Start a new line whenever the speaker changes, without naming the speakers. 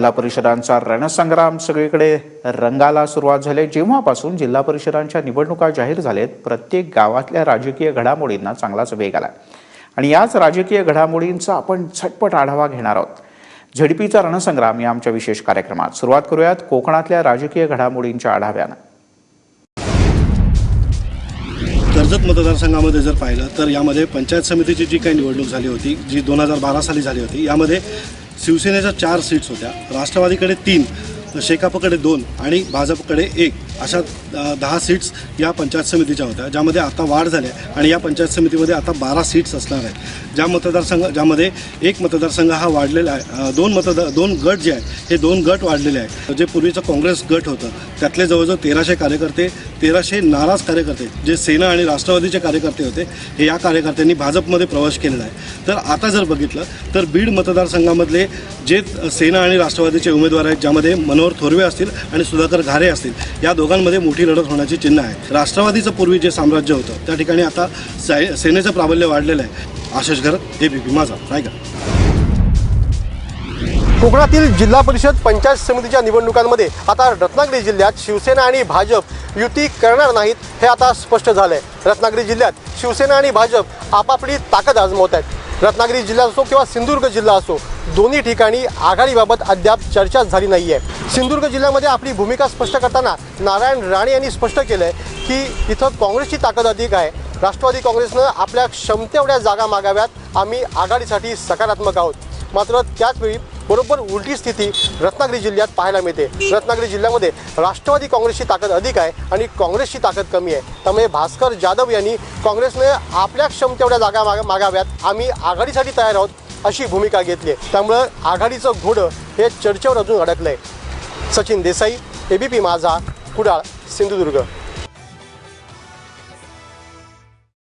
जिल्हा परिषदांचा रणसंग्राम सगळीकडे रंगाला सुरुवात झाली. जेव्हापासून जिल्हा परिषदांच्या निवडणुका जाहीर झालेत प्रत्येक गावातल्या राजकीय घडामोडींना चांगलाच वेग आला. आणि याच राजकीय घडामोडींचा आपण झटपट आढावा घेणार आहोत. झडपीचा रणसंग्राम या आमच्या विशेष कार्यक्रमात. सुरुवात करूयात कोकणातल्या राजकीय घडामोडींच्या आढाव्यानं.
कर्जत मतदारसंघामध्ये जर पाहिलं तर यामध्ये पंचायत समितीची जी काही निवडणूक झाली होती जी दोन हजार बारा साली झाली होती यामध्ये शिवसेनेच्या चार सीट्स होत्या. राष्ट्रवादीकडे तीन शेकापकडे दोन आणि भाजपकडे एक. अशा दहा सीट्स या पंचायत समितीच्या होत्या ज्यामध्ये आता वाढ झाली आहे आणि या पंचायत समितीमध्ये आता बारा सीट्स असणार आहेत. ज्या मतदारसंघ ज्यामध्ये एक मतदारसंघ हा वाढलेला आहे दोन मतदार दोन गट जे आहेत हे दोन गट वाढलेले आहेत. जे पूर्वीचं काँग्रेस गट होतं त्यातले जवळजवळ तेराशे कार्यकर्ते तेराशे नाराज कार्यकर्ते जे सेना आणि राष्ट्रवादीचे कार्यकर्ते होते हे या कार्यकर्त्यांनी भाजपमध्ये प्रवेश केलेला आहे. तर आता जर बघितलं तर बीड मतदारसंघामधले जे सेना आणि राष्ट्रवादीचे उमेदवार आहेत ज्यामध्ये मनोहर थोरवे असतील आणि सुधाकर घारे असतील या दोघांमध्ये मोठी लढत होण्याची चिन्ह आहे. राष्ट्रवादीचं पूर्वी जे साम्राज्य होतं त्या ठिकाणी आता सेनेचं प्राबल्य वाढलेलं आहे. आशिष घरत एबीपी माझा रायगड.
कोकणातील जिल्हा परिषद पंचायत समितीच्या निवडणुकांमध्ये आता रत्नागिरी जिल्ह्यात शिवसेना आणि भाजप युती करणार नाहीत हे आता स्पष्ट झालंय. रत्नागिरी जिल्ह्यात शिवसेना आणि भाजप आपापली ताकद आजमवत आहेत. रत्नागिरी जिल्हा असो किंवा सिंधुदुर्ग जिल्हा असो दोन्ही ठिकाणी आघाडीबाबत अद्याप चर्चा झाली नाही आहे सिंधुदुर्ग जिल्ह्यामध्ये आपली भूमिका स्पष्ट करताना नारायण राणे यांनी स्पष्ट केलं आहे की इथं काँग्रेसची ताकद अधिक आहे. राष्ट्रवादी काँग्रेसनं आपल्या क्षमतेवढ्या जागा मागाव्यात. आम्ही आघाडीसाठी सकारात्मक आहोत. मात्र त्याचवेळी बरोबर उलटी स्थिती रत्नागिरी जिल्ह्यात पाहायला मिळते. रत्नागिरी जिल्ह्यामध्ये राष्ट्रवादी काँग्रेसची ताकद अधिक आहे आणि काँग्रेसची ताकद कमी आहे. त्यामुळे भास्कर जाधव यांनी काँग्रेसने आपल्या क्षमतेवढ्या जागा माग मागाव्यात. आम्ही आघाडीसाठी तयार आहोत अशी भूमिका घेतली आहे. त्यामुळं आघाडीचं घोडं हे चर्चेवर अजून अडकलं आहे सचिन देसाई एबीपी माझा कुडाळ सिंधुदुर्ग.